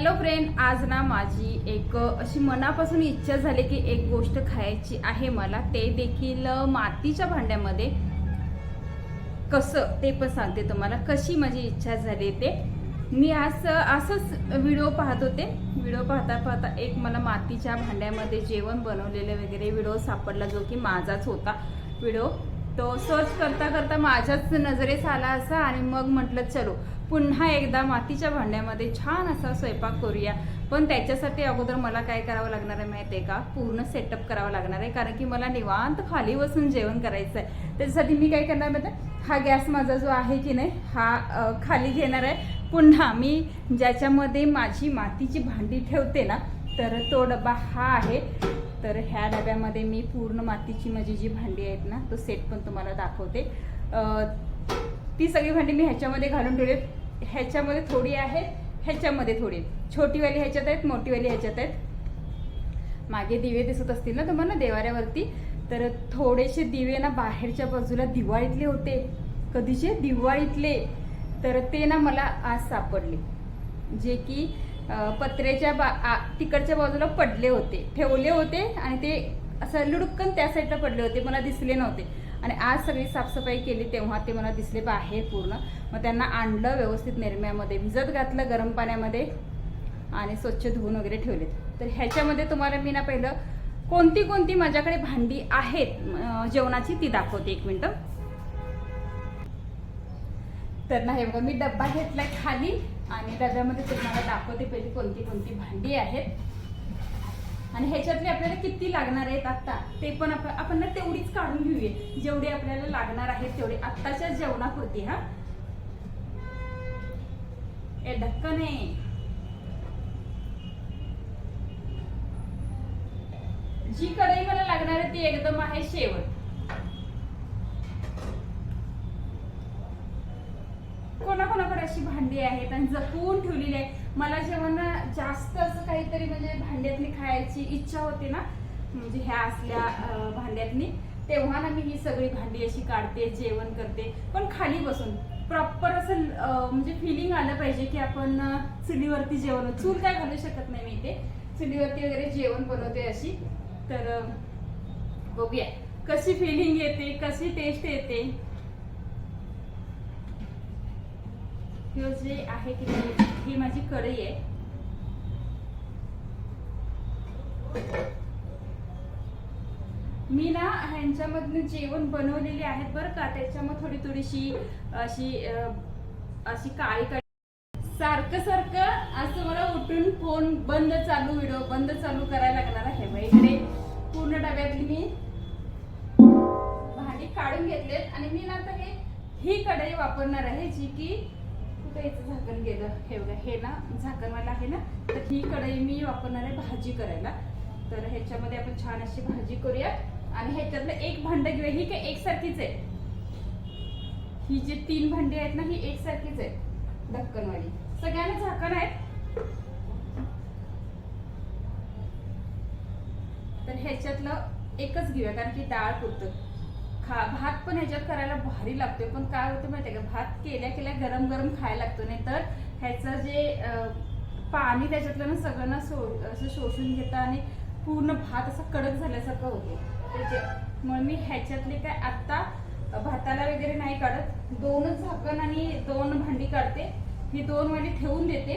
Hello friend आज ना माझी एक अशी मनापासून इच्छा झाली की एक गोष्ट खायची आहे मला. ते देखील मातीच्या भांड्यामध्ये कसं ते पण सांगते तुम्हाला. कशी माझी इच्छा झाली ते. मी आज असंच व्हिडिओ पाहत होते. व्हिडिओ पाहता पाहता एक मला मातीच्या भांड्यामध्ये जेवण बनवलेलं वगैरे व्हिडिओ सापडला जो की माझाच होता व्हिडिओ. तो सर्च करता करता माझ्याच नजरेस आला असा आणि मग म्हटलं चलो पुन्हा एकदा मातीच्या भांड्यामध्ये छान असा स्वयंपाक करूया. पण त्याच्यासाठी अगोदर मला काय करावं लागणार आहे माहिती आहे का? पूर्ण सेटअप करावं लागणार आहे. कारण की मला निवांत खाली बसून जेवण करायचं आहे त्याच्यासाठी मी काय करणार माहिती आहे? हा गॅस माझा जो आहे की नाही हा खाली घेणार आहे. पुन्हा मी ज्याच्यामध्ये माझी मातीची भांडी ठेवते ना तर तो डबा हा आहे. तर ह्या डब्यामध्ये मी पूर्ण मातीची माझी जी भांडी आहेत ना तो सेट पण तुम्हाला दाखवते. ती सगळी भांडी मी ह्याच्यामध्ये घालून ठेवली. ह्याच्यामध्ये थोडी आहे ह्याच्यामध्ये थोडी छोटीवाली ह्याच्यात आहेत मोठीवाली ह्याच्यात आहेत. मागे दिवे दिसत असतील ना तुम्हाला देवाऱ्यावरती? तर थोडेसे दिवे ना बाहेरच्या बाजूला दिवाळीतले होते. कधीचे? दिवाळीतले. तर ते ना मला आज सापडले. जे की पत्र्याच्या बा आ- तिकडच्या बाजूला पडले होते. ठेवले होते आणि ते असं लुडुक्कन त्या साईडला पडले होते. मला दिसले नव्हते. आणि आज सगळी साफसफाई केली तेव्हा ते मला दिसले बाहेर पूर्ण. मग त्यांना आणलं व्यवस्थित निरम्यामध्ये भिजत घातलं गरम पाण्यामध्ये आणि स्वच्छ धुवून वगैरे ठेवले तर ह्याच्यामध्ये तुम्हाला मी ना पहिलं कोणती कोणती माझ्याकडे भांडी आहेत जेवणाची ती दाखवते एक मिनटं. तर नाही बघा मी डब्बा घेतलाय खाली आणि डब्यामध्ये तुम्हाला दाखवते पहिली कोणती कोणती भांडी आहेत. आणि ह्याच्यातले आपल्याला किती लागणार आहेत आता ते पण आपण आपण ना तेवढीच काढून घेऊया. जेवढे आपल्याला लागणार आहेत तेवढे आत्ताच्या जेवणापुरती हा? ए ढक्कने जी कढई मला लागणार आहे ती एकदम आहे शेवट. कोणाकोणाकडे अशी भांडी आहेत आणि जपून ठेवलेली आहे मला जेव्हा जास्त असं काहीतरी म्हणजे भांड्यातली खायची इच्छा होती ना म्हणजे ह्या असल्या भांड्यातनी भांड्यातली तेव्हा ना मी ही सगळी भांडी अशी काढते जेवण करते. पण खाली बसून प्रॉपर असं म्हणजे फिलिंग आलं पाहिजे की आपण चुलीवरती जेवण चूल काय घालू शकत नाही मी इथे. चुलीवरती वगैरे जेवण बनवते अशी. तर बघूया. कशी फिलिंग येते कशी टेस्ट येते? हे जे आहे की ही माझी कढई आहे. मी ना ह्यांच्यामधनं जेवण बनवलेले आहेत बरं का. त्याच्यामध्ये थोडी थोडीशी अशी अशी काळी काळी. सारखं सारखं असं मला उठून फोन बंद चालू व्हिडिओ बंद चालू करायला लागणार आहे. बघा इकडे पूर्ण डब्यातली मी भांडी काढून घेतलेत. आणि मी ना आता हे ही कढई वापरणार आहे जी की याचं झाकण गेलं हे बघा हे ना झाकणवाला आहे ना तर ही कढई मी वापरणार आहे भाजी करायला. तर ह्याच्यामध्ये आपण छान अशी भाजी करूया आणि ह्याच्यातलं एक भांड घेऊया. ही काय एकसारखीच आहे? ही जी तीन भांडी आहेत ना ही एकसारखीच आहेत ढक्कनवाली. सगळ्यांना झाकण आहेत तर ह्याच्यातलं एकच घेऊया कारण की डाळ पुरतं. खा भात पण ह्याच्यात करायला भारी लागतोय. पण काय होतं माहितीये का? भात केल्या केल्या गरम गरम खायला लागतो नाही तर ह्याचं जे पाणी त्याच्यातलं ना सगळं ना सो असं शोषून घेतं आणि पूर्ण भात असा कडक झाल्यासारखं होतो त्याच्यामुळे मी ह्याच्यातले काय आत्ता भाताला वगैरे नाही काढत. दोनच झाकण आणि दोन भांडी काढते. ही दोन वाली ठेवून देते.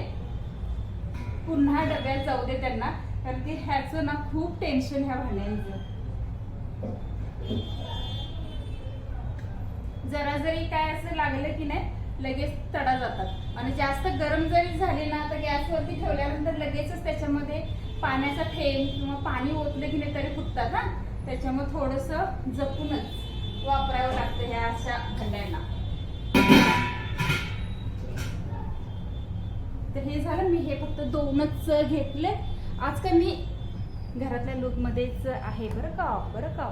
पुन्हा डब्यात जाऊ दे त्यांना. कारण की ह्याचं ना खूप टेन्शन ह्या भांड्यांचं. जरा जरी काय असं लागलं की नाही लगेच तडा जातात. आणि जास्त गरम जरी झाले ना तर गॅसवरती ठेवल्यानंतर लगेचच त्याच्यामध्ये पाण्याचा थेंब किंवा पाणी ओतलं की नाही तरी फुटतात ना. त्याच्यामुळे थोडस जपूनच वापरावं लागतं ह्या अशा भांड्यांना. तर हे झालं मी हे फक्त दोनच घेतले. आज काय मी घरातल्या लूकमध्येच आहे. बरं का? बरं का?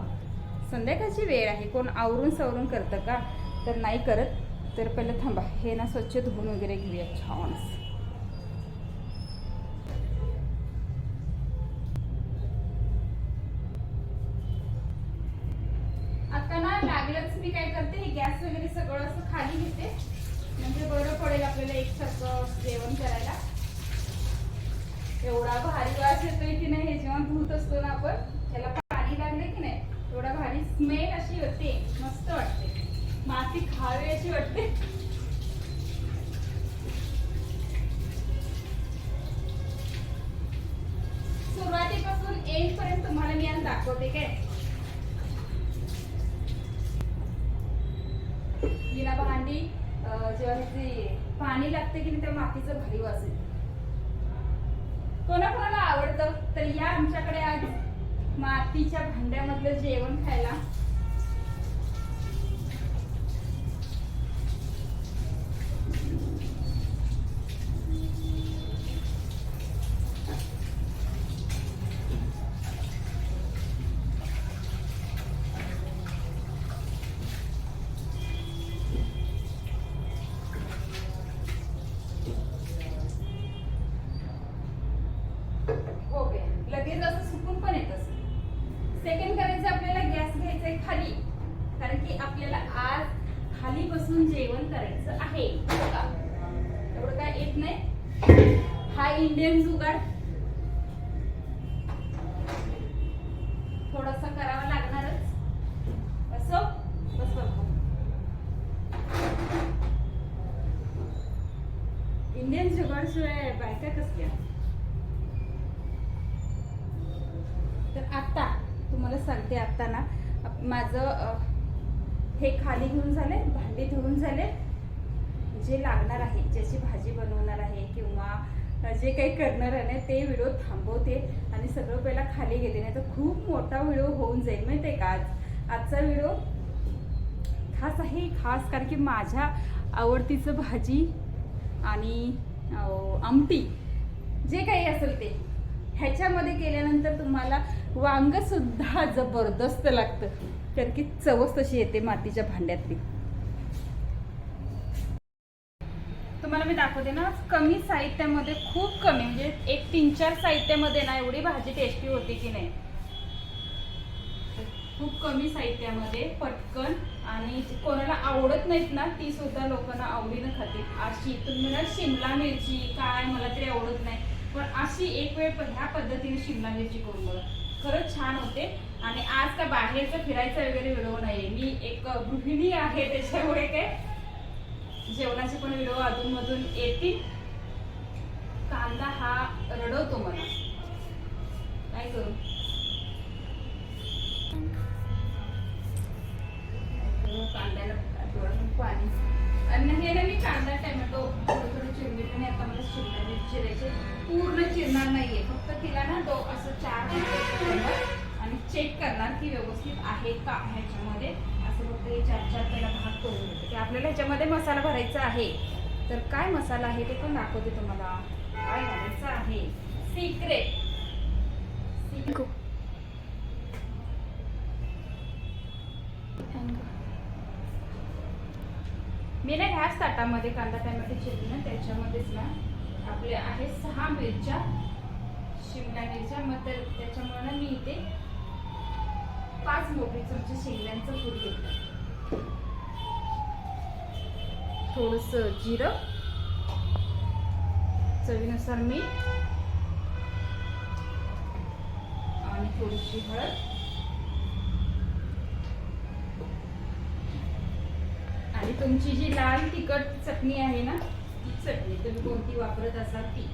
संध्याकाळची वेळ आहे. कोण आवरून सवरून करतं का? तर नाही करत. तर पहिलं थांबा. हे ना स्वच्छ धुवून वगैरे घेऊया. छान. आता ना लागलंच मी काय करते हे गॅस वगैरे सगळं असं खाली घेते. म्हणजे बरं पडेल आपल्याला एकसारखं जेवण करायला. एवढा भारी वास येतोय की नाही हे जेव्हा धुत असतो ना आपण त्याला पाणी लागले की नाही एवढा भारी स्मेल अशी होते मस्त वाटते. माती खावी अशी वाटते. सुरुवातीपासून एंड पर्यंत तुम्हाला मी आज दाखवते काय? विना भांडी जेव्हा पाणी लागते की नाही त्या मातीचं भारी वास येते कोणाकोणाला आवडतं? तर या आमच्याकडे आज मातीच्या भांड्यामधलं जेवण खायला. करायचं आपल्याला गॅस घ्यायचा आहे खाली कारण की आपल्याला आज खाली बसून जेवण करायचं आहे का? एवढं काय येत नाही हा इंडियन जुगाड थोडासा करावा लागणारच असो बस बघ इंडियन जुगाड शिवाय बायका कसल्या तर आत्ता तुम्हाला करताना ना माझं हे खाली घेऊन झाले भांडी धुवून झाले. जे लागणार आहे ज्याची भाजी बनवणार आहे किंवा जे काही करणार आहे ते व्हिडिओ थांबवते आणि सगळं पहिला खाली घेते. नाही तर खूप मोठा व्हिडिओ होऊन जाईल माहिती आहे का? आज आजचा व्हिडिओ खास आहे खास कारण की माझ्या आवडतीचं भाजी आणि आमटी जे काही असेल ते. ह्याच्यामध्ये केल्यानंतर तुम्हाला वांग सुद्धा जबरदस्त लागतं. कारण की चवच तशी येते मातीच्या भांड्यातली. तुम्हाला मी दाखवते ना कमी साहित्यामध्ये खूप कमी म्हणजे एक तीन चार साहित्यामध्ये ना एवढी भाजी टेस्टी होती की नाही. खूप कमी साहित्यामध्ये पटकन आणि कोणाला आवडत नाहीत ना ती सुद्धा लोकांना आवडीनं खातील. अशी तुम्ही शिमला मिरची काय मला तरी आवडत नाही. पण अशी एक वेळ ह्या पद्धतीने शिमला मिरची करून बघा. खरंच छान होते. आणि आज का बाहेरचं फिरायचं वगैरे व्हिडिओ नाही मी एक गृहिणी आहे त्याच्यामुळे काय जेवणाचे पण व्हिडिओ अधूनमधून येतील. कांदा हा रडवतो मला. काय करू? कांद्याला पाणी. आणि हे ना मी कांदा टोमॅटो शिमला मिरची चिरायचे. पूर्ण चिरणार नाहीये. फक्त तिला ना तो असं चार आणि चेक करणार की व्यवस्थित आहे का ह्याच्यामध्ये. असं फक्त हे चार चार पहिला भाग करून की आपल्याला ह्याच्यामध्ये मसाला भरायचा आहे. तर काय मसाला आहे ते पण दाखवते तुम्हाला. काय घालायचं आहे? सिक्रेट मी ना ह्याच ताटामध्ये कांदा टोमॅटो चिरली ना त्याच्यामध्येच ना आपले आहे सहा मिरच्या शिमला मिरच्या. मग तर त्याच्यामुळे ना मी इथे पाच मोठे चमचे शेंगदाण्याचं फूल घेतलं थोडस जिरं चवीनुसार मीठ आणि थोडीशी हळद आणि तुमची जी लाल तिखट चटणी आहे ना ती चटणी तुम्ही कोणती वापरत असाल ती?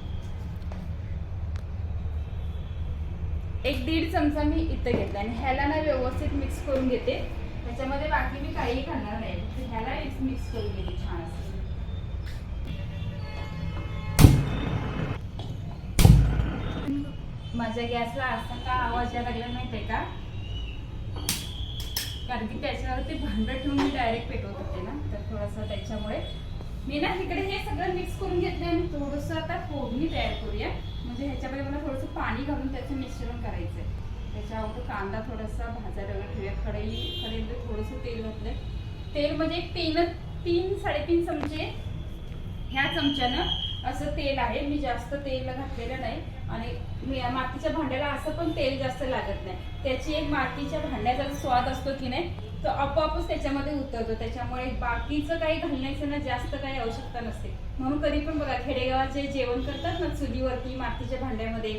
एक दीड चमचा मी इथं घेते आणि ह्याला ना व्यवस्थित मिक्स करून घेते. ह्याच्यामध्ये बाकी मी काही घालणार नाही. ह्याला मिक्स करून घेते छान असं. माझ्या गॅसला असा का आवाज यायला लागला माहितीये का? कारण की त्याच्यावरती भांडं ठेवून मी डायरेक्ट पेटवत होते ना. तर थोडासा त्याच्यामुळे मी ना इकडे हे सगळं मिक्स करून घेतलं आणि थोडंसं आता फोडणी तयार करूया. म्हणजे ह्याच्यामध्ये मला थोडंसं पाणी घालून त्याचं मिश्रण करायचं आहे त्याच्या अगोदर कांदा थोडासा भाजायला वगैरे ठेवूया. कढई कढईमध्ये थोडंसं तेल घातलंय. तेल म्हणजे तीन तीन साडेतीन चमचे ह्या चमच्यानं असं तेल आहे. मी जास्त तेल घातलेलं नाही. आणि मातीच्या भांड्याला असं पण तेल जास्त लागत नाही. त्याची एक मातीच्या भांड्याचा स्वाद असतो की नाही तो आपोआपच त्याच्यामध्ये उतरतो. त्याच्यामुळे बाकीचं काही घालण्याचं ना जास्त काही आवश्यकता नसते. म्हणून कधी पण बघा खेडेगावात जे जेवण करतात ना चुलीवरती मातीच्या भांड्यामध्ये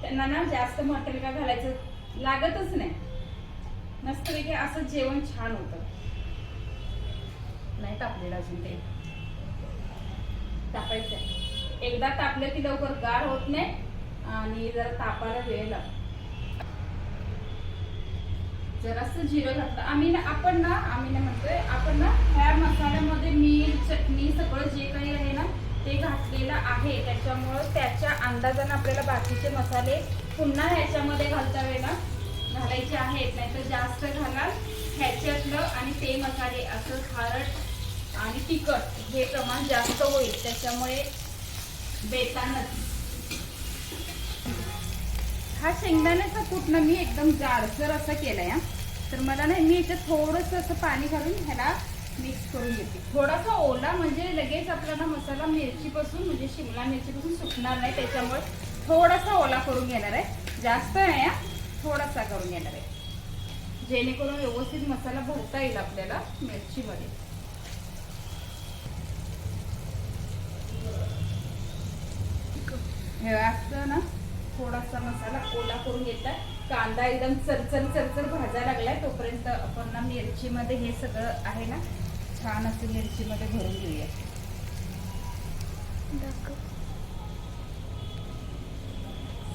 त्यांना ना जास्त मटेरियल का घालायचं लागतच नाही. मस्तपैकी असं जेवण छान होतं. नाही तापलेलं अजून ते. तापायचं. एकदा तापलं की लवकर गार होत नाही आणि जरा तापायला वेळ लागतो. जरासं जिरं घातलं आम्ही ना आपण ना आम्ही ना म्हणतोय आपण ना ह्या मसाल्यामध्ये मीठ चटणी सगळं जे काही आहे ना ते घातलेलं आहे. त्याच्यामुळं त्याच्या अंदाजानं आपल्याला बाकीचे मसाले पुन्हा ह्याच्यामध्ये घालता वेळेला घालायचे आहेत. नाहीतर जास्त घालाल ह्याच्यातलं आणि ते मसाले असं खारट आणि तिखट हे प्रमाण जास्त होईल. त्याच्यामुळे बेतानच. हा शेंगदाण्याचा कूट मी एकदम जाडसर असा केलाय हा. तर मला नाही मी इथे थोडंसं असं पाणी घालून ह्याला मिक्स करून घेते. थोडासा ओला म्हणजे लगेच आपल्याला मसाला मिरचीपासून म्हणजे शिमला मिरचीपासून सुकणार नाही त्याच्यामुळे थोडासा ओला करून घेणार आहे. जास्त नाही हा. थोडासा करून घेणार आहे. जेणेकरून व्यवस्थित मसाला भरता येईल आपल्याला मिरचीमध्ये. हे असं ना थोडासा मसाला ओला करून घेतात कांदा एकदम चरचर चरचर भाजायला लागलाय. तोपर्यंत आपण ना मिरचीमध्ये हे सगळं आहे ना छान असं मिरचीमध्ये भरून घेऊया.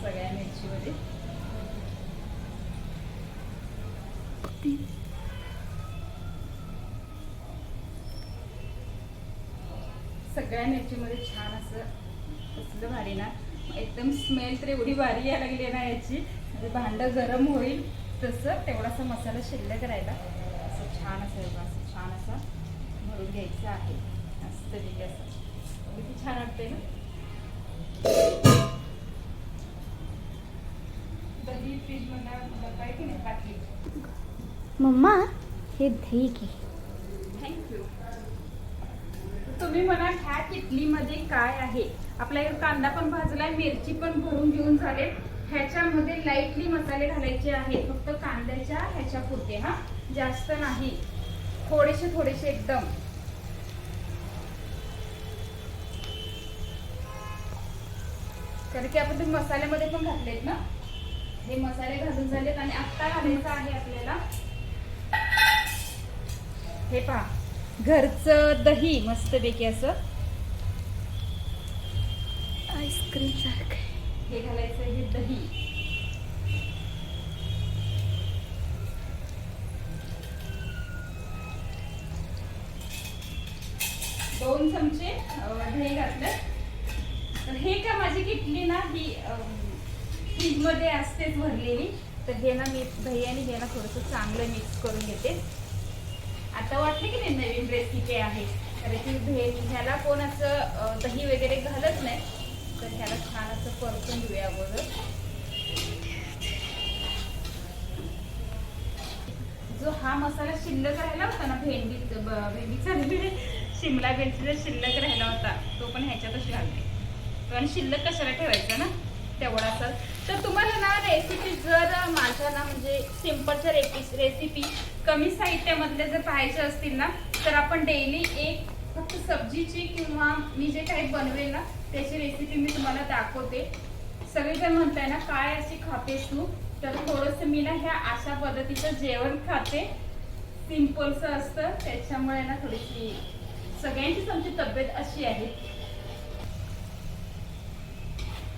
सगळ्या मिरचीमध्ये. सगळ्या मिरचीमध्ये छान असं कसलं भारी ना. एकदम स्मेल तर एवढी भारी यायला लागली आहे ना याची. म्हणजे भांडं गरम होईल तसं तेवढासा मसाला शिल्लक राहिला. असं छान असं असं छान असा भरून घ्यायचं आहे. मस्त ठीक असं. किती छान वाटते ना. दही फ्रीजमध्ये काय की नाही बाटली मम्मा हे दही घे थँक्यू तुम्ही मला ह्या किटलीमध्ये काय आहे? आपला एक कांदा पण भाजलाय मिरची पण भरून घेऊन झाले ह्याच्यामध्ये लाईटली मसाले घालायचे आहेत. फक्त कांद्याच्या ह्याच्या पुरते हा? जास्त नाही. थोडेसे थोडेसे एकदम. कारण की आपण ते मसाल्यामध्ये पण घातलेत ना? हे मसाले घालून झालेत आणि आत्ता घालायचं आहे आपल्याला. हे पहा. घरचं दही मस्तपैकी असं. आईस्क्रीम सारखं. हे घालायचं हे दही. दोन चमचे दही घातलं. तर हे का माझी किटली ना ही फ्रीजमध्ये असतेच भरलेली. तर हे ना मी दही आणि हे ना थोडंसं चांगलं मिक्स करून घेते. आता वाटलं की नाही नवीन रेसिपी आहे. कारण की भेट ह्याला कोण असं दही वगैरे घालत नाही. तर ह्याला छान असं परतून घेऊया अगोदर. जो हा मसाला शिल्लक राहिला होता ना भेंडी भेंडीचा शिमला मिरचीचा शिल्लक राहिला होता तो पण ह्याच्यातच घालते. पण शिल्लक कशाला ठेवायचा ना? तेवढा असं तर तुम्हाला ना रेसिपी जर माझ्या ना म्हणजे सिम्पलच्या रेपी रेसिपी कमी साहित्यामधले जर पाहायचे असतील ना तर आपण डेली एक फक्त सब्जीची किंवा मी जे काही बनवेल ना त्याची रेसिपी मी तुम्हाला दाखवते. सगळेजण म्हणताय ना काय अशी खातेस तू? तर थोडंसं मी ना ह्या अशा पद्धतीचं जेवण खाते. सिम्पलचं असतं त्याच्यामुळे ना थोडीशी सगळ्यांचीच आमची तब्येत अशी आहे.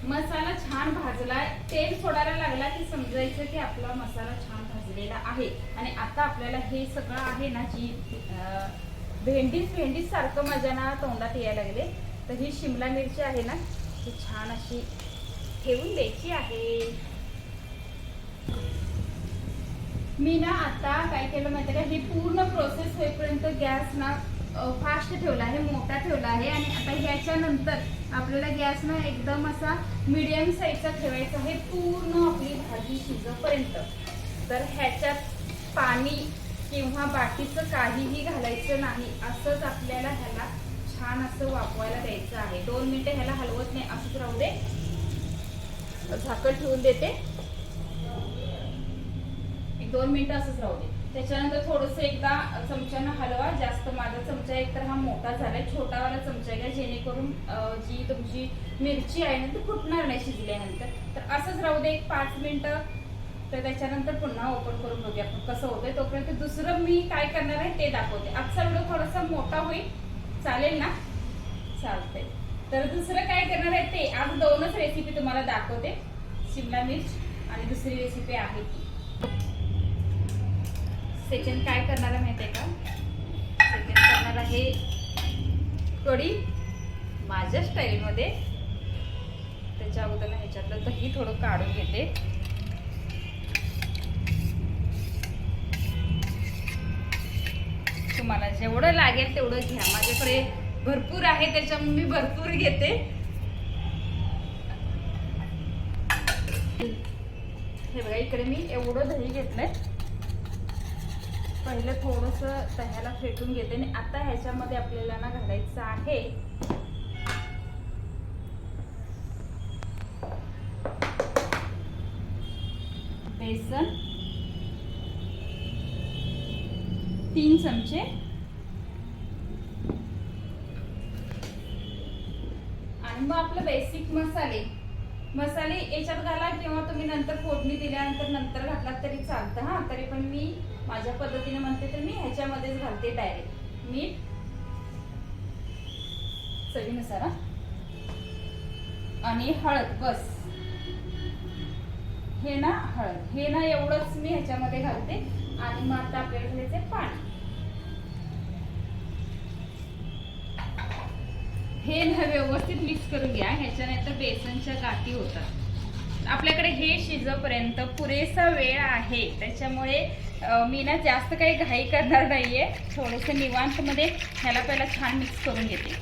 मसाला छान भाजला तेल सोडायला लागला की समजायचं की आपला मसाला छान भाजलेला आहे. आणि आता आपल्याला हे सगळं आहे ना जी भेंडीच भेंडीच सारखं माझ्या ना तोंडात यायला लागले. तर ही शिमला मिरची आहे ना ही छान अशी ठेवून द्यायची आहे. मी ना आता काय केलं माहिती का? ही पूर्ण प्रोसेस होईपर्यंत गॅस ना फास्ट ठेवला आहे मोठा ठेवला आहे आणि आता ह्याच्यानंतर आपल्याला गॅस ना एकदम असा मिडियम साईजचा ठेवायचा आहे पूर्ण आपली भाजी शिजपर्यंत. तर ह्याच्यात पाणी किंवा बाकीचं काहीही घालायचं नाही असंच आपल्याला ह्याला छान असं वापवायला द्यायचं आहे. दोन मिनिटं ह्याला हलवत नाही असंच राहू दे. झाकण ठेवून देते. एक दोन मिनिटं असंच राहू दे. त्याच्यानंतर थोडंसं एकदा चमच्यानं हलवा जास्त माझा चमचा एक तर हा मोठा झालाय छोटावाला चमचा घ्या जेणेकरून जी तुमची मिरची आहे ना ती फुटणार नाही शिजल्यानंतर. तर असंच राहू दे एक पाच मिनिटं. तर त्याच्यानंतर पुन्हा ओपन करून बघूया आपण कसं होतंय. तोपर्यंत दुसरं मी काय करणार आहे ते दाखवते. आजचा व्हिडिओ थोडासा मोठा होईल. चालेल ना? चालतंय. तर दुसरं काय करणार आहे ते आज दोनच रेसिपी तुम्हाला दाखवते. शिमला मिर्च आणि दुसरी रेसिपी आहे ती. सेकंड काय करणार आहे माहिती आहे का? सेकंड करणार आहे कढी. माझ्या स्टाईलमध्ये त्याच्या अगोदर ह्याच्यातलं दही थोडं काढून घेते. तुम्हाला जेवढं लागेल तेवढं घ्या. माझ्याकडे भरपूर आहे त्याच्यामुळे मी भरपूर घेते. हे बघा इकडे मी एवढं दही घेतलंय. पहिलं थोडस दह्याला फेटून घेते आणि आता ह्याच्यामध्ये आपल्याला ना घालायचं आहे. बेसन. तीन चमचे. आणि मग आपलं बेसिक मसाले. मसाले याच्यात घाला किंवा तुम्ही नंतर फोडणी दिल्यानंतर नंतर घातलात तरी चालतं हा. तरी पण मी माझ्या पद्धतीने म्हणते तर मी ह्याच्यामध्येच घालते डायरेक्ट मीठ चवीनुसार आणि हळद बस. हे ना हळद हे ना एवढंच मी ह्याच्यामध्ये घालते. आणि मग आता आपल्याला घ्यायचे पाणी. हे ना व्यवस्थित मिक्स करून घ्या ह्याच्या नाही तर बेसनच्या गाठी होतात. आपल्याकडे हे शिजोपर्यंत पुरेसा वेळ आहे. त्याच्यामुळे मी ना जास्त काही घाई करणार नाहीये. थोडस निवांत मध्ये ह्याला पहिला छान मिक्स करून घेते.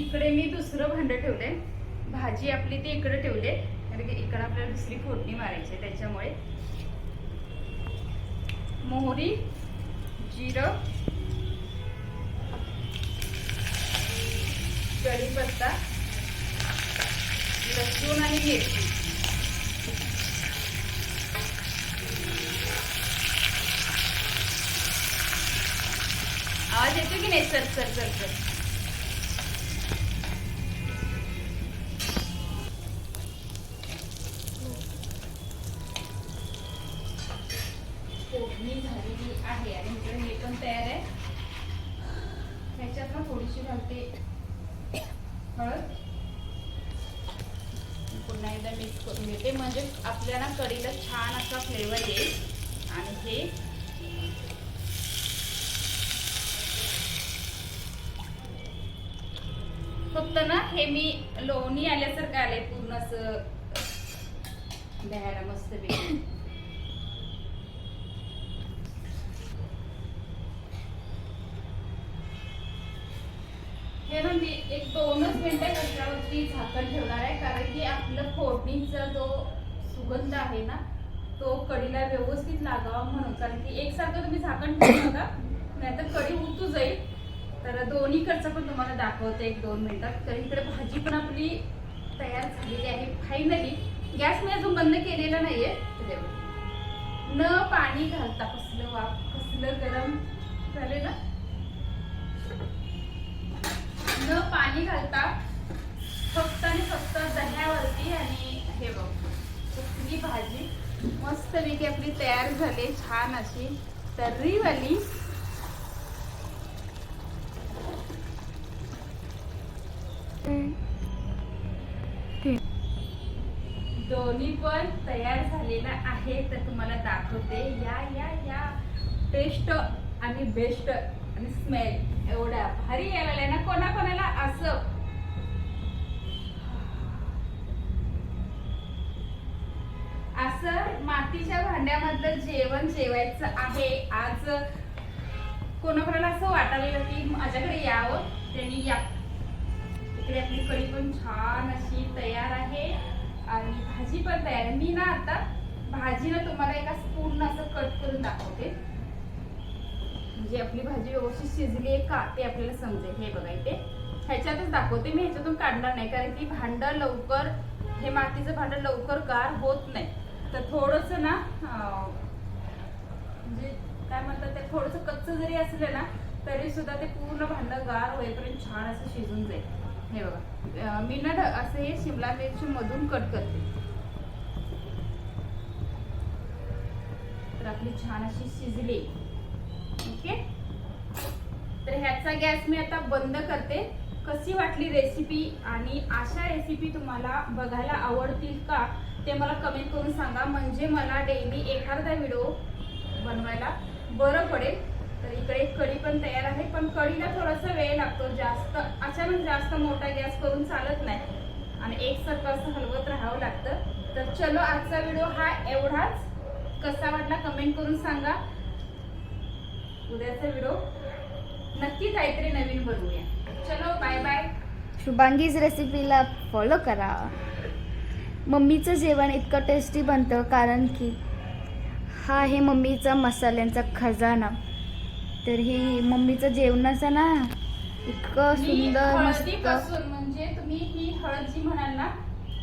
इकडे मी दुसरं भांड ठेवलंय. भाजी आपली ती इकडे ठेवले कारण की इकडे आपल्याला दुसरी फोडणी मारायची त्याच्यामुळे. मोहरी जिरं कढीपत्ता लसूण आणि मिरची. आवाज येतो की नाही? सर सर सर सर फोडणी झालेली आहे आणि इकडे हे पण तयार आहे. ह्याच्यात ना थोडीशी घालते हळद पुन्हा एकदा मिक्स करून घेते. म्हणजे आपल्याला कढीला छान असा फ्लेवर येईल. आणि हे फक्त ना हे मी लोणी आल्यासारखं आले पूर्ण असं द्यायला मस्त वेगळं होणार आहे कारण की आपलं फोडणीचा जो सुगंध आहे ना तो कढीला व्यवस्थित लागावा म्हणून. कारण की एकसारखं तुम्ही झाकण ठेवू नका नाहीतर कढी उतू जाईल. तर दोन्हीकडचं पण तुम्हाला दाखवते एक दोन मिनिटात तर इकडे भाजी पण आपली तयार झालेली आहे फायनली गॅस मी अजून बंद केलेला नाहीये. न पाणी घालता कसलं वाफ कसलं गरम झाले ना? न पाणी घालता फक्त आणि फक्त दह्यावरती आणि हे बघ कसली भाजी. मस्तपैकी आपली तयार झाली छान अशी तर्रीवाली दोन्ही पण तयार झालेला आहे तर तुम्हाला दाखवते. या या या. टेस्ट आणि बेस्ट आणि स्मेल एवढा भारी यायला ना कोणाकोणाला असं असं मातीच्या भांड्यामधलं जेवण जेवायचं आहे. आज कोणाकोणाला असं वाटायला की माझ्याकडे यावं? त्यांनी या. इकडे आपली कढी पण छान अशी तयार आहे. आणि भाजी पण तयार आहे. मी ना आता भाजी ना तुम्हाला एका पूर्ण असं कट करून दाखवते. म्हणजे आपली भाजी व्यवस्थित शिजली आहे का ते आपल्याला समजेल. हे बघा इथे. ह्याच्यातच दाखवते. मी ह्याच्यातून काढणार नाही कारण की भांडं लवकर हे मातीचं भांडं लवकर गार होत नाही. तर थोडस ना म्हणजे काय म्हणतात ते थोडस कच्च जरी असलं ना तरी सुद्धा ते पूर्ण भांडं गार होईपर्यंत छान असं शिजून जाईल. हे बघा. मी ना असं हे शिमला मिरची मधून कट करते. तर आपली छान अशी शिजली. ओके? तर ह्याचा गॅस मी आता बंद करते. कशी वाटली रेसिपी आणि अशा रेसिपी तुम्हाला बघायला आवडतील का? ते मला कमेंट करून सांगा. म्हणजे मला डेली एखादा व्हिडिओ बनवायला बरं पडेल. तर इकडे कढी पण तयार आहे पण कढीला थोडासा वेळ लागतो. जास्त अचानक जास्त मोठा गॅस करून चालत नाही. आणि एक असं हलवत राहावं लागतं. तर चलो आजचा व्हिडिओ हा एवढाच. कसा वाटला कमेंट करून सांगा. उद्याचा व्हिडिओ नक्की काहीतरी नवीन बनवूया. चलो बाय बाय शुभांगीज रेसिपीला फॉलो करा. मम्मीचं जेवण इतकं टेस्टी बनतं कारण की हा आहे मम्मीचा मसाल्यांचा खजाना. तर ही मम्मीचं जेवणाचं ना इतकं सुंदर मस्त. म्हणजे तुम्ही ही हळद जी म्हणाल ना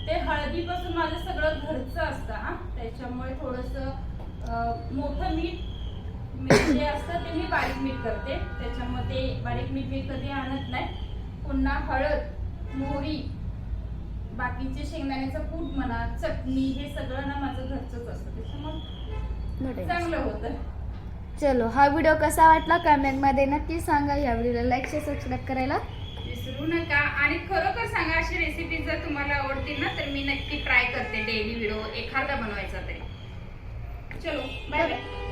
ते हळदीपासून माझं सगळं घरचं असतं हा. त्याच्यामुळे थोडस मोठं मीठ मीठ जे असतं ते मी बारीक मीठ करते. त्याच्यामुळे ते बारीक मीठ मी कधी आणत नाही. पुन्हा हळद मोहरी बाकीचे शेंगदाण्याचं कूट म्हणा चटणी हे सगळं ना माझं घरचंच असतं. त्याच्यामुळे चांगलं होतं. चलो हा व्हिडिओ कसा वाटला कमेंटमध्ये नक्की सांगा. या व्हिडिओला लाईक शेअर सबस्क्राईब करायला. विसरू नका. आणि खरोखर सांगा अशी रेसिपी जर तुम्हाला आवडतील ना तर मी नक्की ट्राय करते. डेली व्हिडिओ एखादा बनवायचा तरी. चलो बाय बाय